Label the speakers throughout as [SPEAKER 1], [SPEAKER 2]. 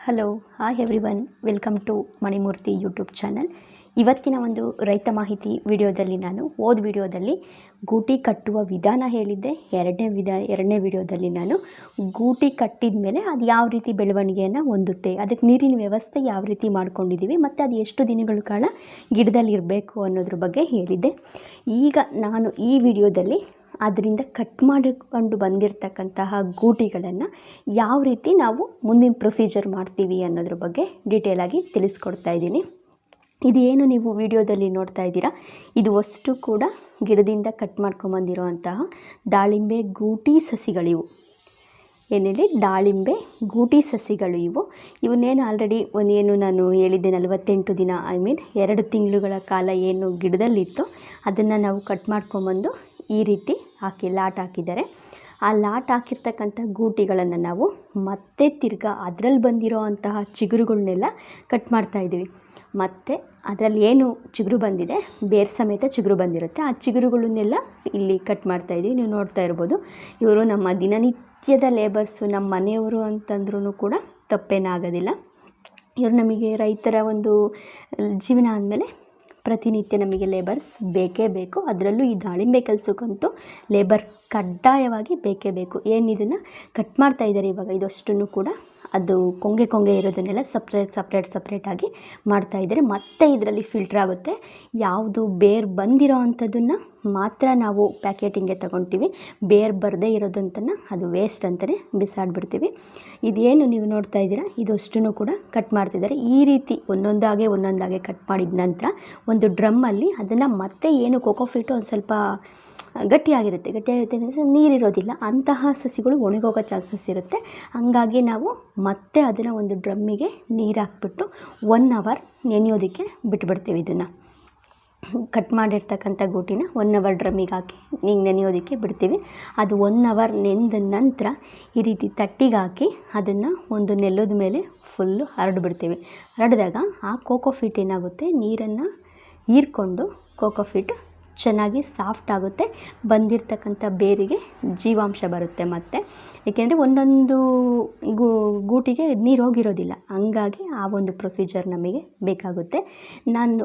[SPEAKER 1] Hello hi everyone welcome to Manimurthy YouTube channel ಇವತ್ತಿನ ಒಂದು ರೈತ ಮಾಹಿತಿ ವಿಡಿಯೋದಲ್ಲಿ ನಾನು ಓದ್ ವಿಡಿಯೋದಲ್ಲಿ ಗೂಟಿ ಕಟ್ಟುವ ವಿಧಾನ ಹೇಳಿದ್ದೆ. ಎರಡನೇ ವಿಧ, ಎರಡನೇ ವಿಡಿಯೋದಲ್ಲಿ ನಾನು ಗೂಟಿ ಕಟ್ಟಿದ ಮೇಲೆ ಅದು ಯಾವ ರೀತಿ ಬೆಳವಣಿಗೆಯನ್ನು ಹೊಂದುತ್ತೆ, ಅದಕ್ಕೆ ನೀರಿನ ವ್ಯವಸ್ಥೆ ಯಾವ ರೀತಿ ಮಾಡ್ಕೊಂಡಿದ್ದೀವಿ, ಮತ್ತು ಅದು ಎಷ್ಟು ದಿನಗಳ ಕಾಲ ಗಿಡದಲ್ಲಿ ಇರಬೇಕು ಅನ್ನೋದ್ರ ಬಗ್ಗೆ ಹೇಳಿದ್ದೆ. ಈಗ ನಾನು ಈ ವಿಡಿಯೋದಲ್ಲಿ ಅದರಿಂದ ಕಟ್ ಮಾಡಿಕೊಂಡು ಬಂದಿರತಕ್ಕಂತಹ ಗೂಟಿಗಳನ್ನು ಯಾವ ರೀತಿ ನಾವು ಮುಂದಿನ ಪ್ರೊಸೀಜರ್ ಮಾಡ್ತೀವಿ ಅನ್ನೋದ್ರ ಬಗ್ಗೆ ಡೀಟೇಲಾಗಿ ತಿಳಿಸ್ಕೊಡ್ತಾ ಇದ್ದೀನಿ. ಇದು ಏನು ನೀವು ವಿಡಿಯೋದಲ್ಲಿ ನೋಡ್ತಾ ಇದ್ದೀರಾ? ಇದು ಅಷ್ಟು ಕೂಡ ಗಿಡದಿಂದ ಕಟ್ ಮಾಡ್ಕೊಂಬಂದಿರುವಂತಹ ದಾಳಿಂಬೆ ಗೂಟಿ ಸಸಿಗಳಿವು. ಏನೇಳಿ ದಾಳಿಂಬೆ ಗೂಟಿ ಸಸಿಗಳು ಇವು. ಇವನ್ನೇನು ಆಲ್ರೆಡಿ ಒಂದೇನು ನಾನು ಹೇಳಿದ್ದೆ, ನಲವತ್ತೆಂಟು ದಿನ ಐ ಮೀನ್ ಎರಡು ತಿಂಗಳುಗಳ ಕಾಲ ಏನು ಗಿಡದಲ್ಲಿತ್ತು ಅದನ್ನು ನಾವು ಕಟ್ ಮಾಡ್ಕೊಂಬಂದು ಈ ರೀತಿ ಹಾಕಿ ಲಾಟ್ ಹಾಕಿದ್ದಾರೆ. ಆ ಲಾಟ್ ಹಾಕಿರ್ತಕ್ಕಂಥ ಗೂಟಿಗಳನ್ನು ನಾವು ಮತ್ತೆ ತಿರ್ಗಾ ಅದರಲ್ಲಿ ಬಂದಿರೋ ಅಂತಹ ಚಿಗುರುಗಳನ್ನೆಲ್ಲ ಕಟ್ ಮಾಡ್ತಾ ಇದ್ದೀವಿ. ಮತ್ತು ಅದರಲ್ಲಿ ಏನು ಚಿಗುರು ಬಂದಿದೆ? ಬೇರ್ ಸಮೇತ ಚಿಗುರು ಬಂದಿರುತ್ತೆ. ಆ ಚಿಗುರುಗಳನ್ನೆಲ್ಲ ಇಲ್ಲಿ ಕಟ್ ಮಾಡ್ತಾ ಇದ್ದೀವಿ. ನೀವು ನೋಡ್ತಾ ಇರ್ಬೋದು. ಇವರು ನಮ್ಮ ದಿನನಿತ್ಯದ ಲೇಬರ್ಸು ನಮ್ಮ ಮನೆಯವರು ಅಂತಂದ್ರೂ ಕೂಡ ತಪ್ಪೇನಾಗೋದಿಲ್ಲ. ಇವರು ನಮಗೆ ರೈತರ ಒಂದು ಜೀವನ ಅಂದಮೇಲೆ ಪ್ರತಿನಿತ್ಯ ನಮಗೆ ಲೇಬರ್ಸ್ ಬೇಕೇ ಬೇಕು. ಅದರಲ್ಲೂ ಈ ದಾಳಿಂಬೆ ಕೆಲಸಕ್ಕಂತೂ ಲೇಬರ್ ಕಡ್ಡಾಯವಾಗಿ ಬೇಕೇ ಬೇಕು. ಏನು ಇದನ್ನು ಕಟ್ ಮಾಡ್ತಾ ಇದ್ದಾರೆ ಇವಾಗ ಇದಷ್ಟನ್ನು ಕೂಡ ಅದು ಕೊಂಗೆ ಕೊಂಗೆ ಇರೋದನ್ನೆಲ್ಲ ಸಪ್ರೇಟ್ ಸಪ್ರೇಟ್ ಸಪ್ರೇಟಾಗಿ ಮಾಡ್ತಾ ಇದ್ದಾರೆ ಮತ್ತೆ ಇದರಲ್ಲಿ ಫಿಲ್ಟ್ರ್ ಆಗುತ್ತೆ. ಯಾವುದು ಬೇರ್ ಬಂದಿರೋ ಅಂಥದ್ದನ್ನು ಮಾತ್ರ ನಾವು ಪ್ಯಾಕೆಟಿಂಗ್ಗೆ ತಗೊಳ್ತೀವಿ. ಬೇರೆ ಬರದೇ ಇರೋದಂತನ ಅದು ವೇಸ್ಟ್ ಅಂತಲೇ ಬಿಸಾಡಿಬಿಡ್ತೀವಿ. ಇದೇನು ನೀವು ನೋಡ್ತಾ ಇದ್ದೀರಾ? ಇದಷ್ಟು ಕೂಡ ಕಟ್ ಮಾಡ್ತಿದ್ದಾರೆ. ಈ ರೀತಿ ಒಂದೊಂದಾಗೆ ಒಂದೊಂದಾಗೆ ಕಟ್ ಮಾಡಿದ ನಂತರ ಒಂದು ಡ್ರಮ್ಮಲ್ಲಿ ಅದನ್ನು ಮತ್ತೆ ಏನು ಕೋಕೋಫಿಟ್ಟು ಒಂದು ಸ್ವಲ್ಪ ಗಟ್ಟಿಯಾಗಿರುತ್ತೆ. ಗಟ್ಟಿಯಾಗಿರುತ್ತೆ ಮೀನ್ಸ್ ನೀರಿರೋದಿಲ್ಲ. ಅಂತಹ ಸಸಿಗಳು ಒಣಗೋಗೋ ಚಾನ್ಸಸ್ ಇರುತ್ತೆ. ಹಾಗಾಗಿ ನಾವು ಮತ್ತೆ ಅದನ್ನು ಒಂದು ಡ್ರಮ್ಮಿಗೆ ನೀರು ಹಾಕ್ಬಿಟ್ಟು ಒನ್ ಅವರ್ ನೆನೆಯೋದಕ್ಕೆ ಬಿಟ್ಬಿಡ್ತೀವಿ ಇದನ್ನು. ಕಟ್ ಮಾಡಿರ್ತಕ್ಕಂಥ ಗೂಟಿನ ಒನ್ ಅವರ್ ಡ್ರಮ್ಮಿಗೆ ಹಾಕಿ ಹಿಂಗೆ ನೆನೆಯೋದಕ್ಕೆ ಬಿಡ್ತೀವಿ. ಅದು ಒನ್ ಅವರ್ ನೆಂದ ನಂತರ ಈ ರೀತಿ ತಟ್ಟಿಗೆ ಹಾಕಿ ಅದನ್ನು ಒಂದು ನೆಲದ ಮೇಲೆ ಫುಲ್ಲು ಹರಡ್ಬಿಡ್ತೀವಿ ಹರಡಿದಾಗ ಆ ಕೋಕೋ ಫಿಟ್ ಏನಾಗುತ್ತೆ? ನೀರನ್ನು ಹೀರ್ಕೊಂಡು ಕೋಕೋಫಿಟ್ ಚೆನ್ನಾಗಿ ಸಾಫ್ಟ್ ಆಗುತ್ತೆ. ಬಂದಿರತಕ್ಕಂಥ ಬೇರಿಗೆ ಜೀವಾಂಶ ಬರುತ್ತೆ ಮತ್ತು. ಏಕೆಂದರೆ ಒಂದೊಂದು ಗೂಟಿಗೆ ನೀರು ಹೋಗಿರೋದಿಲ್ಲ. ಹಂಗಾಗಿ ಆ ಒಂದು ಪ್ರೊಸೀಜರ್ ನಮಗೆ ಬೇಕಾಗುತ್ತೆ. ನಾನು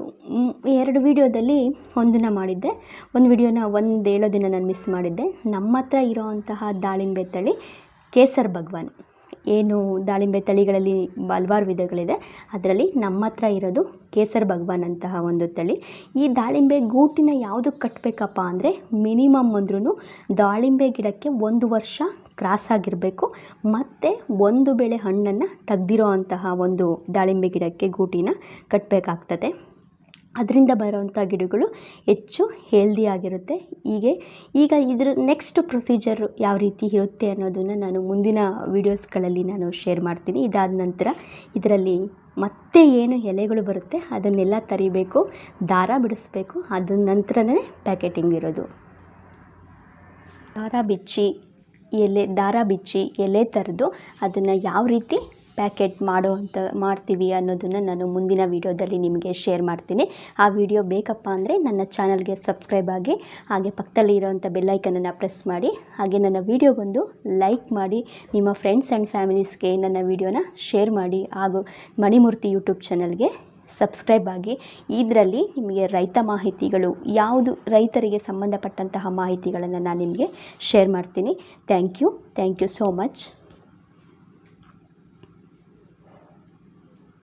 [SPEAKER 1] ಎರಡು ವಿಡಿಯೋದಲ್ಲಿ ಒಂದನ್ನು ಮಾಡಿದ್ದೆ. ಒಂದು ವಿಡಿಯೋನ ಒಂದು ಹೇಳೋದನ್ನು ನಾನು ಮಿಸ್ ಮಾಡಿದ್ದೆ. ನಮ್ಮ ಹತ್ರ ಇರೋವಂತಹ ದಾಳಿಂಬೆ ತಳಿ ಕೇಸರ್ ಭಗವಾನ್. ಏನು ದಾಳಿಂಬೆ ತಳಿಗಳಲ್ಲಿ ಹಲ್ವಾರು ವಿಧಗಳಿದೆ. ಅದರಲ್ಲಿ ನಮ್ಮ ಹತ್ರ ಇರೋದು ಕೇಸರ್ ಭಗವಾನ್ ಅಂತಹ ಒಂದು ತಳಿ. ಈ ದಾಳಿಂಬೆ ಗೂಟಿನ ಯಾವುದು ಕಟ್ಟಬೇಕಪ್ಪ ಅಂದರೆ ಮಿನಿಮಮ್ ಅಂದ್ರೂ ದಾಳಿಂಬೆ ಗಿಡಕ್ಕೆ ಒಂದು ವರ್ಷ ಕ್ರಾಸ್ ಆಗಿರಬೇಕು. ಮತ್ತು ಒಂದು ಬೆಳೆ ಹಣ್ಣನ್ನು ತೆಗ್ದಿರೋ ಅಂತಹ ಒಂದು ದಾಳಿಂಬೆ ಗಿಡಕ್ಕೆ ಗೂಟಿನ ಕಟ್ಟಬೇಕಾಗ್ತದೆ ಅದರಿಂದ ಬರೋವಂಥ ಗಿಡಗಳು ಹೆಚ್ಚು ಹೆಲ್ದಿಯಾಗಿರುತ್ತೆ ಹೀಗೆ, ಈಗ ಇದ್ರ ನೆಕ್ಸ್ಟ್ ಪ್ರೊಸೀಜರ್ ಯಾವ ರೀತಿ ಇರುತ್ತೆ ಅನ್ನೋದನ್ನು ನಾನು ಮುಂದಿನ ವೀಡಿಯೋಸ್ಗಳಲ್ಲಿ ನಾನು ಶೇರ್ ಮಾಡ್ತೀನಿ. ಇದಾದ ನಂತರ ಇದರಲ್ಲಿ ಮತ್ತೆ ಏನು ಎಲೆಗಳು ಬರುತ್ತೆ ಅದನ್ನೆಲ್ಲ ತರಿಬೇಕು, ದಾರ ಬಿಡಿಸ್ಬೇಕು ಅದ ನಂತರನೇ ಪ್ಯಾಕೆಟಿಂಗ್ ಇರೋದು. ದಾರ ಬಿಚ್ಚಿ, ಎಲೆ, ದಾರ ಬಿಚ್ಚಿ ಎಲೆ ತರೆದು ಅದನ್ನು ಯಾವ ರೀತಿ ಪ್ಯಾಕೆಟ್ ಮಾಡುವಂಥ ಮಾಡ್ತೀವಿ ಅನ್ನೋದನ್ನು ನಾನು ಮುಂದಿನ ವೀಡಿಯೋದಲ್ಲಿ ನಿಮಗೆ ಶೇರ್ ಮಾಡ್ತೀನಿ. ಆ ವಿಡಿಯೋ ಬೇಕಪ್ಪ ಅಂದರೆ ನನ್ನ ಚಾನಲ್ಗೆ ಸಬ್ಸ್ಕ್ರೈಬ್ ಆಗಿ, ಹಾಗೆ ಪಕ್ಕದಲ್ಲಿ ಇರೋವಂಥ ಬೆಲ್ಲೈಕನನ್ನು ಪ್ರೆಸ್ ಮಾಡಿ, ಹಾಗೆ ನನ್ನ ವೀಡಿಯೋಗೊಂದು ಲೈಕ್ ಮಾಡಿ, ನಿಮ್ಮ ಫ್ರೆಂಡ್ಸ್ ಆ್ಯಂಡ್ ಫ್ಯಾಮಿಲೀಸ್ಗೆ ನನ್ನ ವೀಡಿಯೋನ ಶೇರ್ ಮಾಡಿ, ಹಾಗೂ ಮಣಿಮೂರ್ತಿ ಯೂಟ್ಯೂಬ್ ಚಾನಲ್ಗೆ ಸಬ್ಸ್ಕ್ರೈಬ್ ಆಗಿ. ಇದರಲ್ಲಿ ನಿಮಗೆ ರೈತ ಮಾಹಿತಿಗಳು, ಯಾವುದು ರೈತರಿಗೆ ಸಂಬಂಧಪಟ್ಟಂತಹ ಮಾಹಿತಿಗಳನ್ನು ನಾನು ನಿಮಗೆ ಶೇರ್ ಮಾಡ್ತೀನಿ. Thank you thank you so much.